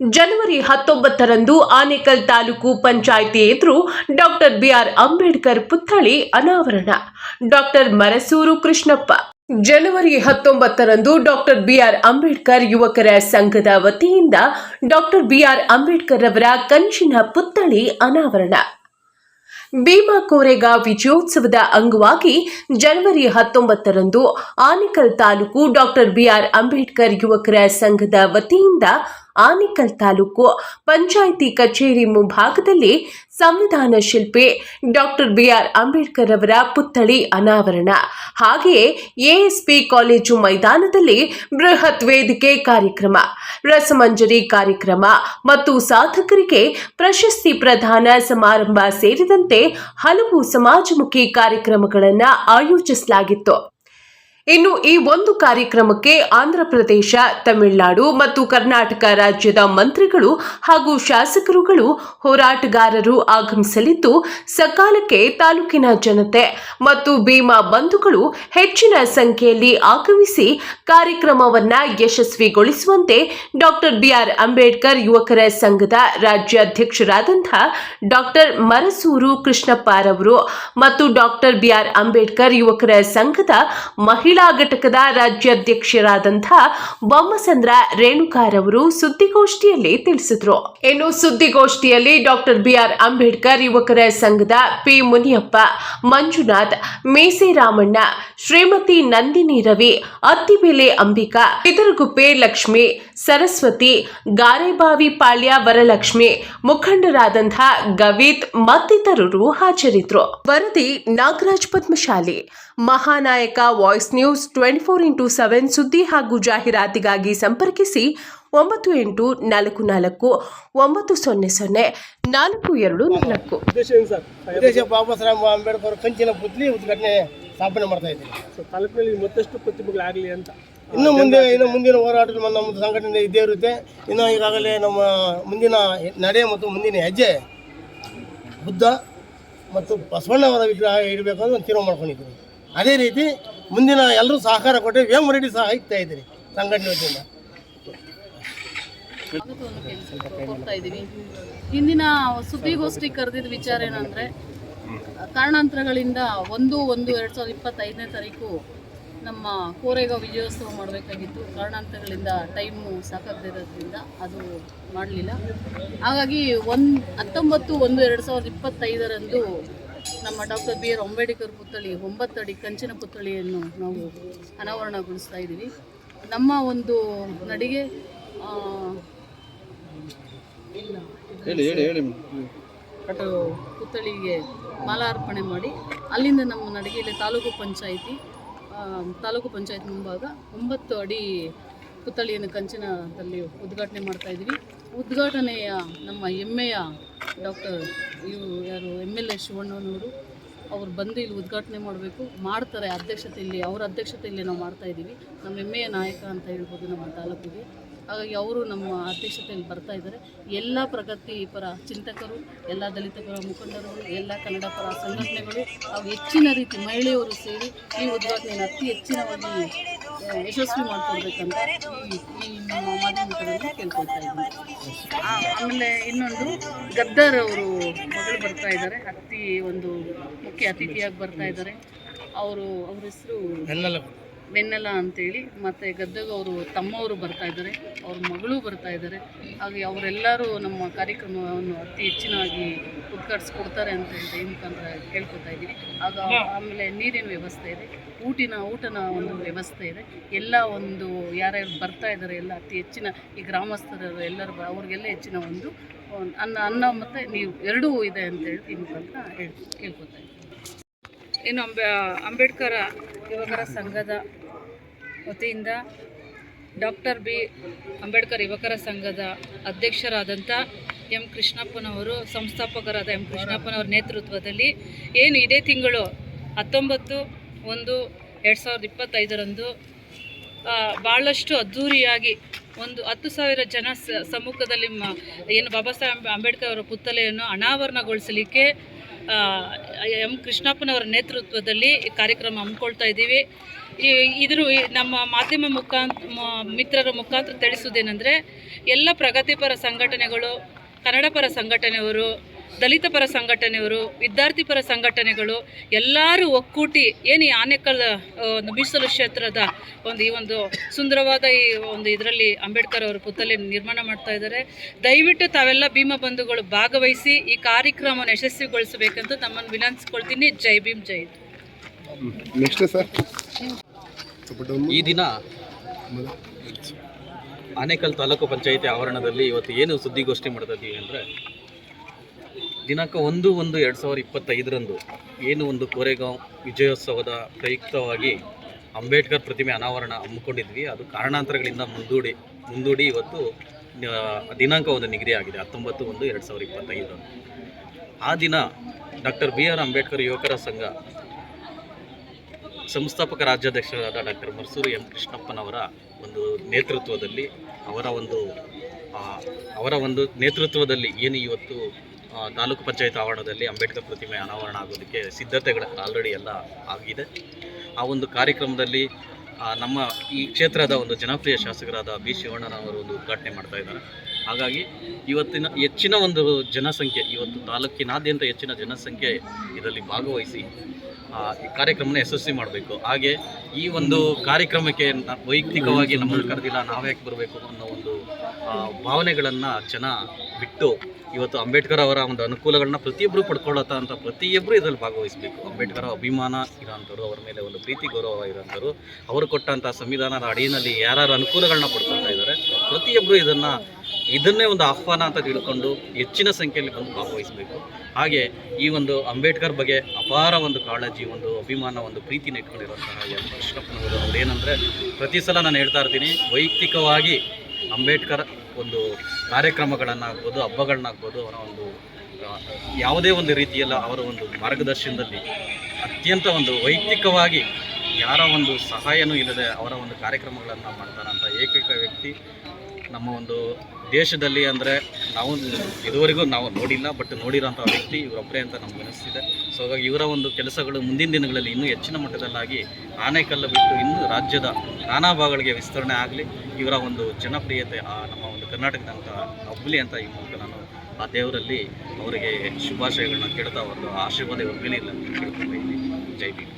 ಜನವರಿ ಹತ್ತೊಂಬತ್ತರಂದು ಆನೇಕಲ್ ತಾಲೂಕು ಪಂಚಾಯಿತಿ ಎದುರು doctor B R Ambedkar ಪುತ್ಥಳಿ ಅನಾವರಣ. ಡಾಕ್ಟರ್ ಮರಸೂರು ಕೃಷ್ಣಪ್ಪ. ಜನವರಿ ಹತ್ತೊಂಬತ್ತರಂದು ಡಾಕ್ಟರ್ ಬಿಆರ್ ಅಂಬೇಡ್ಕರ್ ಯುವಕರ ಸಂಘದ ವತಿಯಿಂದ ಡಾಕ್ಟರ್ ಬಿಆರ್ ಅಂಬೇಡ್ಕರ್ ಅವರ ಕಂಚಿನ ಪುತ್ಥಳಿ ಅನಾವರಣ. ಭೀಮಾ ಕೋರೆಗಾ ವಿಜಯೋತ್ಸವದ ಅಂಗವಾಗಿ ಜನವರಿ ಹತ್ತೊಂಬತ್ತರಂದು Anekal taluk doctor B R Ambedkar ಯುವಕರ ಸಂಘದ ವತಿಯಿಂದ ಆನೇಕಲ್ ತಾಲೂಕು ಪಂಚಾಯಿತಿ ಕಚೇರಿ ಮುಂಭಾಗದಲ್ಲಿ ಸಂವಿಧಾನ ಶಿಲ್ಪಿ ಡಾಕ್ಟರ್ ಬಿಆರ್ ಅಂಬೇಡ್ಕರ್ ಅವರ ಪುತ್ಥಳಿ ಅನಾವರಣ. ಹಾಗೆಯೇ ಎಎಸ್ಪಿ ಕಾಲೇಜು ಮೈದಾನದಲ್ಲಿ ಬೃಹತ್ ವೇದಿಕೆ ಕಾರ್ಯಕ್ರಮ, ರಸಮಂಜರಿ ಕಾರ್ಯಕ್ರಮ ಮತ್ತು ಸಾಧಕರಿಗೆ ಪ್ರಶಸ್ತಿ ಪ್ರದಾನ ಸಮಾರಂಭ ಸೇರಿದಂತೆ ಹಲವು ಸಮಾಜಮುಖಿ ಕಾರ್ಯಕ್ರಮಗಳನ್ನು ಆಯೋಜಿಸಲಾಗಿತ್ತು. ಇನ್ನು ಈ ಒಂದು ಕಾರ್ಯಕ್ರಮಕ್ಕೆ ಆಂಧ್ರಪ್ರದೇಶ ತಮಿಳುನಾಡು ಮತ್ತು ಕರ್ನಾಟಕ ರಾಜ್ಯದ ಮಂತ್ರಿಗಳು ಹಾಗೂ ಶಾಸಕರುಗಳು ಹೋರಾಟಗಾರರು ಆಗಮಿಸಲಿದ್ದು, ಸಕಾಲಕ್ಕೆ ತಾಲೂಕಿನ ಜನತೆ ಮತ್ತು ಭೀಮಾ ಬಂಧುಗಳು ಹೆಚ್ಚಿನ ಸಂಖ್ಯೆಯಲ್ಲಿ ಆಗಮಿಸಿ ಕಾರ್ಯಕ್ರಮವನ್ನು ಯಶಸ್ವಿಗೊಳಿಸುವಂತೆ ಡಾಕ್ಟರ್ ಬಿಆರ್ ಅಂಬೇಡ್ಕರ್ ಯುವಕರ ಸಂಘದ ರಾಜ್ಯಾಧ್ಯಕ್ಷರಾದಂಥ ಡಾಕ್ಟರ್ ಮರಸೂರು ಕೃಷ್ಣಪ್ಪರವರು ಮತ್ತು ಡಾಕ್ಟರ್ ಬಿಆರ್ ಅಂಬೇಡ್ಕರ್ ಯುವಕರ ಸಂಘದ ಮಹಿಳಾ ಘಟಕದ ರಾಜ್ಯಾಧ್ಯಕ್ಷರಾದಂಥ ಬೊಮ್ಮಸಂದ್ರ ರೇಣುಕಾರವರು ಸುದ್ದಿಗೋಷ್ಠಿಯಲ್ಲಿ ತಿಳಿಸಿದ್ರು. ಇನ್ನು ಸುದ್ದಿಗೋಷ್ಠಿಯಲ್ಲಿ ಡಾಕ್ಟರ್ ಬಿಆರ್ ಅಂಬೇಡ್ಕರ್, ಯುವಕರ ಸಂಘದ ಪಿ ಮುನಿಯಪ್ಪ, ಮಂಜುನಾಥ್ ಮೇಸಿ ರಾಮಣ್ಣ ಶ್ರೀಮತಿ ನಂದಿನಿ ರವಿ, ಅತ್ತಿಬೇಲೆ ಅಂಬಿಕಾ ಪಿತರಗುಪ್ಪೆ ಲಕ್ಷ್ಮಿ, ಸರಸ್ವತಿ, ಗಾರೆಬಾವಿ ಪಾಳ್ಯ ವರಲಕ್ಷ್ಮಿ, ಮುಖಂಡರಾದಂಥ ಗವಿತ್ ಮತ್ತಿತರರು ಹಾಜರಿದ್ರು. ವರದಿ Nagaraj Padmashali. Mahanayaka voice news twenty four into seven ಸುದ್ದಿ ಹಾಗೂ ಜಾಹೀರಾತಿಗಾಗಿ ಸಂಪರ್ಕಿಸಿ ಒಂಬತ್ತು ಎಂಟು ನಾಲ್ಕು ನಾಲ್ಕು ಒಂಬತ್ತು ಸೊನ್ನೆ ಸೊನ್ನೆ ನಾಲ್ಕು ಎರಡು ನಾಲ್ಕು. ಉದ್ದೇಶ ಏನು ಸರ್? ಉದ್ದೇಶ ಬಾಬಾ ಸಾಹೇಬ್ ಅಂಬೇಡ್ಕರ್ ಕಂಚಿನ ಪುತ್ಲಿ ಉದ್ಘಾಟನೆ ಸ್ಥಾಪನೆ ಮಾಡ್ತಾ ಇದ್ದೀವಿ ಸೊ ತಾಲೂಕಿನಲ್ಲಿ ಮತ್ತಷ್ಟು ಪ್ರತಿಭೆಗಳಾಗಲಿ ಅಂತ. ಇನ್ನು ಮುಂದೆ ಇನ್ನು ಮುಂದಿನ ಹೋರಾಟ ನಮ್ಮ ಸಂಘಟನೆ ಇದ್ದೇ ಇರುತ್ತೆ. ಇನ್ನು ಈಗಾಗಲೇ ನಮ್ಮ ಮುಂದಿನ ನಡೆ ಮತ್ತು ಮುಂದಿನ ಹೆಜ್ಜೆ ಬುದ್ಧ ಮತ್ತು ಬಸವಣ್ಣವರ ವಿಗ್ರಹ ಇಡಬೇಕು ಅಂತ ಒಂದು ತೀರ್ಮಾನ ಮಾಡ್ಕೊಂಡಿದ್ದೀವಿ. ಅದೇ ರೀತಿ ಮುಂದಿನ ಎಲ್ಲರೂ ಸಹಕಾರ ಕೊಟ್ಟರೆ ವೇಮರೆಡ್ಡಿ ಸಹ ಇಗ್ತಾ ಇದ್ದೀರಿ, ಸಂಘಟನೆ ವತಿಯಿಂದ. ಕೊಡ್ತಾ ಇದ್ದೀವಿ ಸುದ್ದಿಗೋಷ್ಠಿ ಕರೆದಿದ್ದ ವಿಚಾರ ಏನಂದರೆ, ಕಾರಣಾಂತರಗಳಿಂದ ಒಂದು ಒಂದು ಎರಡು ಸಾವಿರದ ಇಪ್ಪತ್ತೈದನೇ ತಾರೀಕು ನಮ್ಮ ಕೋರೆಗಾಂವ್ ವಿಜಯೋತ್ಸವ ಮಾಡಬೇಕಾಗಿತ್ತು. ಕಾರಣಾಂತರಗಳಿಂದ ಟೈಮು ಸಾಕಾಗದಿರೋದ್ರಿಂದ ಅದು ಮಾಡಲಿಲ್ಲ. ಹಾಗಾಗಿ ಒಂದು ಹತ್ತೊಂಬತ್ತು ಒಂದು ಎರಡು ಸಾವಿರದ ಇಪ್ಪತ್ತೈದರಂದು ನಮ್ಮ ಡಾಕ್ಟರ್ ಬಿ ಆರ್ ಅಂಬೇಡ್ಕರ್ ಪುತ್ಥಳಿ ಒಂಬತ್ತಡಿ ಕಂಚಿನ ಪುತ್ಥಳಿಯನ್ನು ನಾವು ಅನಾವರಣಗೊಳಿಸ್ತಾ ಇದ್ದೀವಿ. ನಮ್ಮ ಒಂದು ನಡಿಗೆ ಪುತ್ಥಳಿಗೆ ಮಾಲಾರ್ಪಣೆ ಮಾಡಿ ಅಲ್ಲಿಂದ ನಮ್ಮ ನಡಿಗೆಯಲ್ಲಿ ತಾಲೂಕು ಪಂಚಾಯಿತಿ ತಾಲೂಕು ಪಂಚಾಯತ್ ಮುಂಭಾಗ ಒಂಬತ್ತು ಅಡಿ ಪುತ್ಥಳಿಯನ್ನು ಕಂಚಿನದಲ್ಲಿ ಉದ್ಘಾಟನೆ ಮಾಡ್ತಾ ಇದ್ದೀವಿ. ಉದ್ಘಾಟನೆಯ ನಮ್ಮ ಹೆಮ್ಮೆಯ ಡಾಕ್ಟರ್ ಇವರು ಯಾರು, ಎಂ ಎಲ್ ಎ ಶಿವಣ್ಣನವರು, ಅವ್ರು ಬಂದು ಇಲ್ಲಿ ಉದ್ಘಾಟನೆ ಮಾಡಬೇಕು. ಮಾಡ್ತಾರೆ, ಅಧ್ಯಕ್ಷತೆಯಲ್ಲಿ, ಅವರ ಅಧ್ಯಕ್ಷತೆಯಲ್ಲಿ ನಾವು ಮಾಡ್ತಾ ಇದ್ದೀವಿ. ನಮ್ಮ ಹೆಮ್ಮೆಯ ನಾಯಕ ಅಂತ ಹೇಳ್ಬೋದು ನಮ್ಮ ತಾಲೂಕಿಗೆ. ಹಾಗಾಗಿ ಅವರು ನಮ್ಮ ಅಧ್ಯಕ್ಷತೆಯಲ್ಲಿ ಬರ್ತಾ ಇದ್ದಾರೆ. ಎಲ್ಲ ಪ್ರಗತಿಪರ ಚಿಂತಕರು, ಎಲ್ಲ ದಲಿತ ಪರ ಮುಖಂಡರು, ಎಲ್ಲ ಕನ್ನಡ ಪರ ಸಂಘಟನೆಗಳು ಹಾಗೂ ಹೆಚ್ಚಿನ ರೀತಿ ಮಹಿಳೆಯರು ಸೇರಿ ಈ ಉದ್ಘಾಟನೆಯನ್ನು ಅತಿ ಹೆಚ್ಚಿನವಾಗಿ ಯಶಸ್ವಿ ಮಾಡ್ಕೊಳ್ಬೇಕಂತ ಈ ಈ ನಮ್ಮ ಮಾಧ್ಯಮಗಳಲ್ಲಿ ಕೇಳ್ಕೊಳ್ತಾ ಇದ್ದೀನಿ. ಆ, ಆಮೇಲೆ ಇನ್ನೊಂದು ಗದ್ದರ್ ಅವರು ಮಗಳು ಬರ್ತಾ ಇದ್ದಾರೆ ಅತಿ ಒಂದು ಮುಖ್ಯ ಅತಿಥಿಯಾಗಿ ಬರ್ತಾ ಇದ್ದಾರೆ. ಅವರು ಅವ್ರ ಹೆಸರು ಬೆನ್ನಲ್ಲ ಅಂತೇಳಿ ಮತ್ತು ಗದ್ದಗ ಅವರು ತಮ್ಮವರು ಬರ್ತಾ ಇದ್ದಾರೆ, ಅವ್ರ ಮಗಳು ಬರ್ತಾ ಇದ್ದಾರೆ. ಹಾಗೆ ಅವರೆಲ್ಲರೂ ನಮ್ಮ ಕಾರ್ಯಕ್ರಮವನ್ನು ಅತಿ ಹೆಚ್ಚಿನವಾಗಿ ಉದ್ಘಾಟಿಸ್ಕೊಡ್ತಾರೆ ಅಂತ ಹೇಳಿ ಈ ಕೇಳ್ಕೊತಾ ಇದ್ದೀವಿ ಆಗ ಆಮೇಲೆ ನೀರಿನ ವ್ಯವಸ್ಥೆ ಇದೆ, ಊಟಿನ, ಊಟನ ಒಂದು ವ್ಯವಸ್ಥೆ ಇದೆ. ಎಲ್ಲ ಒಂದು ಯಾರ್ಯಾರು ಬರ್ತಾ ಇದ್ದಾರೆ, ಎಲ್ಲ ಅತಿ ಹೆಚ್ಚಿನ ಈ ಗ್ರಾಮಸ್ಥರು ಎಲ್ಲರೂ ಅವ್ರಿಗೆಲ್ಲ ಹೆಚ್ಚಿನ ಒಂದು ಅನ್ನ ಅನ್ನ ಮತ್ತು ನೀವು ಎರಡೂ ಇದೆ ಅಂತ ಹೇಳಿ ಈ ಮುಖಾಂತರ ಹೇಳಿ ಕೇಳ್ಕೊತಾ ಇದ್ದೀವಿ ಇನ್ನು ಅಂಬೆ, ಅಂಬೇಡ್ಕರ ಯುವಕರ ಸಂಘದ ವತಿಯಿಂದ ಡಾಕ್ಟರ್ ಬಿ. ಅಂಬೇಡ್ಕರ್ ಯುವಕರ ಸಂಘದ ಅಧ್ಯಕ್ಷರಾದಂಥ ಎಂ. ಕೃಷ್ಣಪ್ಪನವರು, ಸಂಸ್ಥಾಪಕರಾದ ಎಂ. ಕೃಷ್ಣಪ್ಪನವರ ನೇತೃತ್ವದಲ್ಲಿ ಏನು ಇದೇ ತಿಂಗಳು ಹತ್ತೊಂಬತ್ತು ಒಂದು ಎರಡು ಸಾವಿರದ ಇಪ್ಪತ್ತೈದರಂದು ಭಾಳಷ್ಟು ಅದ್ಧೂರಿಯಾಗಿ ಒಂದು ಹತ್ತು ಸಾವಿರ ಜನ ಸಮ್ಮುಖದಲ್ಲಿ ಏನು ಬಾಬಾ ಸಾಹೇಬ್ ಅಂಬೇಡ್ಕರ್ ಅವರ ಪುತ್ತಲೆಯನ್ನು ಅನಾವರಣಗೊಳಿಸಲಿಕ್ಕೆ ಎಂ. ಕೃಷ್ಣಪ್ಪನವರ ನೇತೃತ್ವದಲ್ಲಿ ಕಾರ್ಯಕ್ರಮ ಹಮ್ಮಿಕೊಳ್ತಾ ಇದ್ದೀವಿ. ಇದ್ರ ನಮ್ಮ ಮಾಧ್ಯಮ ಮುಖಾಂತ ಮಿತ್ರರ ಮುಖಾಂತರ ತಿಳಿಸುವುದೇನೆಂದರೆ, ಎಲ್ಲ ಪ್ರಗತಿಪರ ಸಂಘಟನೆಗಳು, ಕನ್ನಡ ಪರ ಸಂಘಟನೆಯವರು, ದಲಿತ ಪರ ಸಂಘಟನೆಯವರು, ವಿದ್ಯಾರ್ಥಿ ಪರ ಸಂಘಟನೆಗಳು ಎಲ್ಲರೂ ಒಕ್ಕೂಟಿ ಏನು ಈ ಆನೇಕಲ್ ಒಂದು ಮೀಸಲು ಕ್ಷೇತ್ರದ ಒಂದು ಈ ಒಂದು ಸುಂದರವಾದ ಈ ಒಂದು ಇದರಲ್ಲಿ ಅಂಬೇಡ್ಕರ್ ಅವರ ಪುತ್ತಲೆ ನಿರ್ಮಾಣ ಮಾಡ್ತಾ ಇದ್ದಾರೆ. ದಯವಿಟ್ಟು ತಾವೆಲ್ಲ ಭೀಮ ಬಂಧುಗಳು ಭಾಗವಹಿಸಿ ಈ ಕಾರ್ಯಕ್ರಮವನ್ನು ಯಶಸ್ವಿಗೊಳಿಸಬೇಕಂತ ನಮ್ಮನ್ನು ವಿನಂತಿಸ್ಕೊಳ್ತೀನಿ. ಜೈ ಭೀಮ್, ಜೈ. ನೆಕ್ಸ್ಟ್ ಸರ್ ಈ ದಿನ ಆನೇಕಲ್ ತಾಲೂಕು ಪಂಚಾಯಿತಿ ಆವರಣದಲ್ಲಿ ಇವತ್ತು ಏನು ಸುದ್ದಿಗೋಷ್ಠಿ ಮಾಡ್ತಾ ಇದ್ದೀವಿ ಅಂದರೆ ದಿನಾಂಕ ಒಂದು ಒಂದು ಎರಡು ಸಾವಿರದ ಇಪ್ಪತ್ತೈದರಂದು ಏನು ಒಂದು ಕೋರೆಗಾಂವ್ ವಿಜಯೋತ್ಸವದ ಪ್ರಯುಕ್ತವಾಗಿ ಅಂಬೇಡ್ಕರ್ ಪ್ರತಿಮೆ ಅನಾವರಣ ಹಮ್ಮಿಕೊಂಡಿದ್ವಿ. ಅದು ಕಾರಣಾಂತರಗಳಿಂದ ಮುಂದೂಡಿ ಮುಂದೂಡಿ ಇವತ್ತು ದಿನಾಂಕ ಒಂದು ನಿಗದಿ ಆಗಿದೆ. ಹತ್ತೊಂಬತ್ತು ಒಂದು ಎರಡು ಸಾವಿರದ ಇಪ್ಪತ್ತೈದರಂದು ಆ ದಿನ ಡಾಕ್ಟರ್ ಬಿ ಆರ್ ಅಂಬೇಡ್ಕರ್ ಯುವಕರ ಸಂಘ ಸಂಸ್ಥಾಪಕ ರಾಜ್ಯಾಧ್ಯಕ್ಷರಾದ ಡಾಕ್ಟರ್ ಮರ್ಸೂರು ಎಂ ಕೃಷ್ಣಪ್ಪನವರ ಒಂದು ನೇತೃತ್ವದಲ್ಲಿ ಅವರ ಒಂದು ಅವರ ಒಂದು ನೇತೃತ್ವದಲ್ಲಿ ಏನು ಇವತ್ತು ತಾಲೂಕು ಪಂಚಾಯತ್ ಆವರಣದಲ್ಲಿ ಅಂಬೇಡ್ಕರ್ ಪ್ರತಿಮೆ ಅನಾವರಣ ಆಗೋದಕ್ಕೆ ಸಿದ್ಧತೆಗಳು ಆಲ್ರೆಡಿ ಎಲ್ಲ ಆಗಿದೆ. ಆ ಒಂದು ಕಾರ್ಯಕ್ರಮದಲ್ಲಿ ನಮ್ಮ ಈ ಕ್ಷೇತ್ರದ ಒಂದು ಜನಪ್ರಿಯ ಶಾಸಕರಾದ ಬಿ ಶಿವಣ್ಣನವರು ಒಂದು ಉದ್ಘಾಟನೆ ಮಾಡ್ತಾ ಇದ್ದಾರೆ. ಹಾಗಾಗಿ ಇವತ್ತಿನ ಹೆಚ್ಚಿನ ಒಂದು ಜನಸಂಖ್ಯೆ, ಇವತ್ತು ತಾಲೂಕಿನಾದ್ಯಂತ ಹೆಚ್ಚಿನ ಜನಸಂಖ್ಯೆ ಇದರಲ್ಲಿ ಭಾಗವಹಿಸಿ ಈ ಕಾರ್ಯಕ್ರಮನ ಯಶಸ್ವಿ ಮಾಡಬೇಕು. ಹಾಗೆ ಈ ಒಂದು ಕಾರ್ಯಕ್ರಮಕ್ಕೆ ವೈಯಕ್ತಿಕವಾಗಿ ನಮ್ಮನ್ನು ಕರೆದಿಲ್ಲ ನಾವ್ಯಾಕೆ ಬರಬೇಕು ಅನ್ನೋ ಒಂದು ಭಾವನೆಗಳನ್ನು ಜನ ಬಿಟ್ಟು ಇವತ್ತು ಅಂಬೇಡ್ಕರ್ ಅವರ ಒಂದು ಅನುಕೂಲಗಳನ್ನ ಪ್ರತಿಯೊಬ್ಬರು ಪಡ್ಕೊಳ್ಳೋತ ಅಂತ ಪ್ರತಿಯೊಬ್ಬರು ಇದರಲ್ಲಿ ಭಾಗವಹಿಸಬೇಕು. ಅಂಬೇಡ್ಕರ್ ಅಭಿಮಾನ ಇರೋಂಥವ್ರು, ಅವರ ಮೇಲೆ ಒಂದು ಪ್ರೀತಿ ಗೌರವ ಇರೋಂಥವ್ರು, ಅವರು ಕೊಟ್ಟಂಥ ಸಂವಿಧಾನದ ಅಡಿಯಲ್ಲಿ ಯಾರು ಅನುಕೂಲಗಳನ್ನ ಪಡ್ಕೊಳ್ತಾ ಇದ್ದಾರೆ ಪ್ರತಿಯೊಬ್ಬರು ಇದನ್ನು ಇದನ್ನೇ ಒಂದು ಆಹ್ವಾನ ಅಂತ ತಿಳ್ಕೊಂಡು ಹೆಚ್ಚಿನ ಸಂಖ್ಯೆಯಲ್ಲಿ ಬಂದು ಭಾಗವಹಿಸಬೇಕು. ಹಾಗೆ ಈ ಒಂದು ಅಂಬೇಡ್ಕರ್ ಬಗ್ಗೆ ಅಪಾರ ಒಂದು ಕಾಳಜಿ, ಒಂದು ಅಭಿಮಾನ, ಒಂದು ಪ್ರೀತಿನ ಇಟ್ಕೊಂಡಿರುವಂತಹ ಎಂ ಕೃಷ್ಣಪ್ಪನವರು ಅವರೇನಂದರೆ ಪ್ರತಿ ಸಲ ನಾನು ಹೇಳ್ತಾ ಇರ್ತೀನಿ, ವೈಯಕ್ತಿಕವಾಗಿ ಅಂಬೇಡ್ಕರ್ ಒಂದು ಕಾರ್ಯಕ್ರಮಗಳನ್ನಾಗ್ಬೋದು ಹಬ್ಬಗಳನ್ನಾಗ್ಬೋದು ಅವರ ಒಂದು ಯಾವುದೇ ಒಂದು ರೀತಿಯಲ್ಲ ಅವರ ಒಂದು ಮಾರ್ಗದರ್ಶನದಲ್ಲಿ ಅತ್ಯಂತ ಒಂದು ವೈಯಕ್ತಿಕವಾಗಿ ಯಾರ ಒಂದು ಸಹಾಯನೂ ಇಲ್ಲದೆ ಅವರ ಒಂದು ಕಾರ್ಯಕ್ರಮಗಳನ್ನು ಮಾಡ್ತಾರಂಥ ಏಕೈಕ ವ್ಯಕ್ತಿ ನಮ್ಮ ಒಂದು ದೇಶದಲ್ಲಿ ಅಂದರೆ ನಾವು ಇದುವರೆಗೂ ನಾವು ನೋಡಿಲ್ಲ ಬಟ್ ನೋಡಿರೋಂಥ ವ್ಯಕ್ತಿ ಇವರೊಬ್ಬರೇ ಅಂತ ನಮ್ಗೆ ಅನಿಸ್ತಿದೆ. ಸೊ ಹಾಗಾಗಿ ಇವರ ಒಂದು ಕೆಲಸಗಳು ಮುಂದಿನ ದಿನಗಳಲ್ಲಿ ಇನ್ನೂ ಹೆಚ್ಚಿನ ಮಟ್ಟದಲ್ಲಾಗಿ ಆನೆಕಲ್ಲು ಬಿಟ್ಟು ಇನ್ನೂ ರಾಜ್ಯದ ನಾನಾ ಭಾಗಗಳಿಗೆ ವಿಸ್ತರಣೆ ಆಗಲಿ, ಇವರ ಒಂದು ಜನಪ್ರಿಯತೆ ಆ ನಮ್ಮ ಒಂದು ಕರ್ನಾಟಕದಂಥ ಹಬ್ಬಲಿ ಅಂತ ಈ ಮೂಲಕ ನಾನು ಆ ದೇವರಲ್ಲಿ ಅವರಿಗೆ ಶುಭಾಶಯಗಳನ್ನ ಕೇಳ್ತಾ ಒಂದು ಆಶೀರ್ವಾದ ಇವ್ರ ಮೇಲೆ ಇಲ್ಲ ಜೈ ಭೀಮ್.